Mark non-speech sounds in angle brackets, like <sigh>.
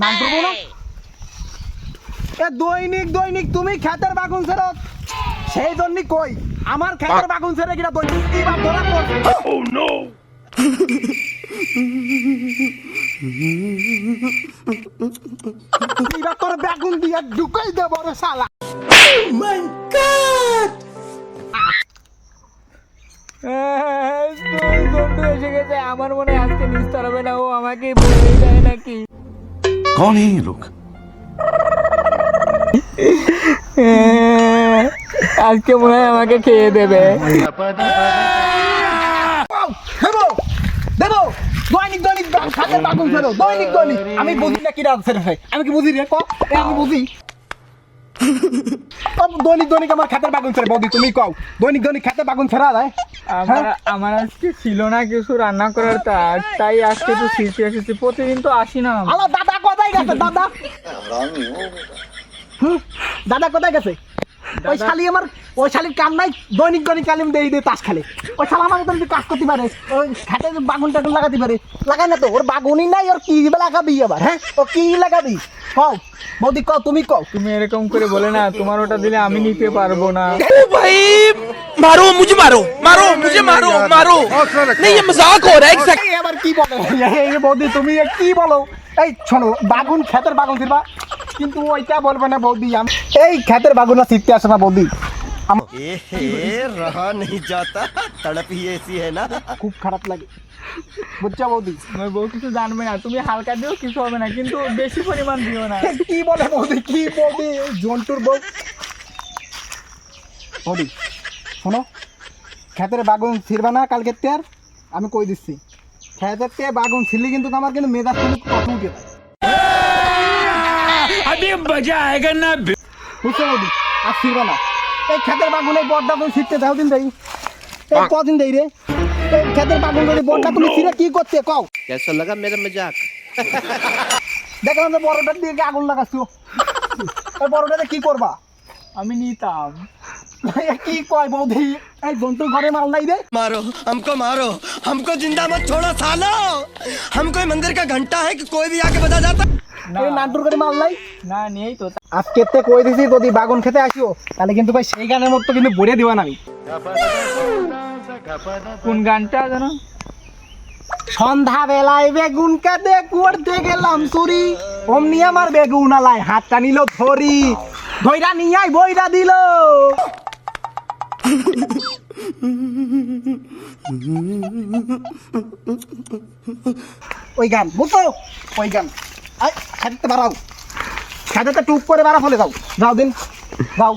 নাম করব না এ দৈনিক দৈনিক তুমি খেতের বাগুন ছেড়ো সেই জন্য কই আমার খেতের বাগুন ছেড়ে কিনা দৈনিক এবার ধরা পড় এবার তোর বেগুন দিয়ে ঢুকাই দেবো রে শালা। বন্ধু আমার মনে হয় আজকে নিস্তার হবে না ও আমাকে বলে দেয় নাকি कौन है ये लोग আজকে মনে হয় আমাকে খেয়ে দেবে দেবো দেবো দৈনিক দৈনিক বা- খাতের বাগুন ছেড়ো দৈনিক দৈনিক আমি বুঝি না কিরা ছেড়ে ভাই আমি কি বুঝি রে ক এ, আমি বুঝি ও, দৈনিক দৈনিক আমার খাতের বাগুন ছেড়ে বৌদি তুমি কও দৈনিক দৈনিক খাতের বাগুন ছেড়া দেয় আমার আমার আজকে ছিল না কিছু রান্না করার তাই আজকে তো শিখতে এসেছি। প্রতিদিন তো আসি না আমার। দাদা কোথায় গেছে দাদা? হুম, দাদা কোথায় গেছে? ওই শালি আমার ওই শালির কান নাই দৈনিক গণিক কালিম দেই দে তাস খালে। ওই শালা আমার তুমি কাজ করতে পারে? ওই খাটে বাগুন টাগুন লাগাতে পারে। লাগাই না তো ওর বাগুনই নাই ওর কি লাগাবি আবার হ্যাঁ? ও কি লাগাবি? কও বৌদি কও তুমি কও। তুমি এরকম করে বলে না তোমার ওটা দিলে আমি নিতে পারব না। ভাই মারো মুঝে মারো মারো মুঝে মারো মারো। নেই মজাক হো রা এক্সাক্ট আবার কি বলে? এই বৌদি তুমি কি বলো? এই শোনো বাগুন খেতের বাগুন দিবা কিন্তু ওইটা বলবে না বৌদি আমি এই খেতের বাগুন না শিখতে আসে না বৌদি। আমার रहा नहीं जाता तड़प ही ऐसी है ना খুব খারাপ লাগে বুঝছো বৌদি আমার বউ কিছু জানবে না তুমি হালকা দিও কিছু হবে না কিন্তু বেশি পরিমাণ দিও না <laughs> কি বলে বৌদি কি বৌদি জন্তুর বউ বৌদি শোনো খেতের বাগুন ছিড়বা না কালকে তের আমি কই দিচ্ছি খেতের তে বাগুন ছিলি কিন্তু আমার কিন্তু মেজাজ কিন্তু কত উঠে যায়। বুঝছো বৌদি আর ছিড়বা না এই খেতের বাগুন এই বড্ডা তুমি ছিটতে দাও দিন দেই এই কদিন দেই রে এই খেতের বাগুন যদি বড্ডা তুমি ছিঁড়ে কি করতে কও कैसा लगा मेरा मजाक দেখলাম যে বড়টার দিয়ে আগুন লাগাচ্ছ এই বড়টাতে কি করবা আমি নিতাম এ কি কয় বৌদি এই জন্তুর ঘরে মাল নাই রে मारो हमको मारो हमको जिंदा मत छोड़ो सालो हम कोई मंदिर का घंटा है कि कोई भी आके बजा जाता না এই নান্টুর ঘরে মাল নাই না নেই তো আজকে তে কই দিছি যদি বাগুন খেতে আসিও তাহলে কিন্তু ভাই সেই গানের মতো কিন্তু বলে দিবা না আমি কোন গানটা জানো সন্ধ্যা বেলায় বেগুন কাটে করতে গেলাম চুরি অমনি আমার বেগুন আলায় হাতটা নিল ধরি ধইরা নিয়াই বইরা দিল ওই গান, বুঝছ? ওই গান। আই খেতে বাড়াও। খেতে টুপ করে বাড়া ফলে যাও। যাও দিন, যাও।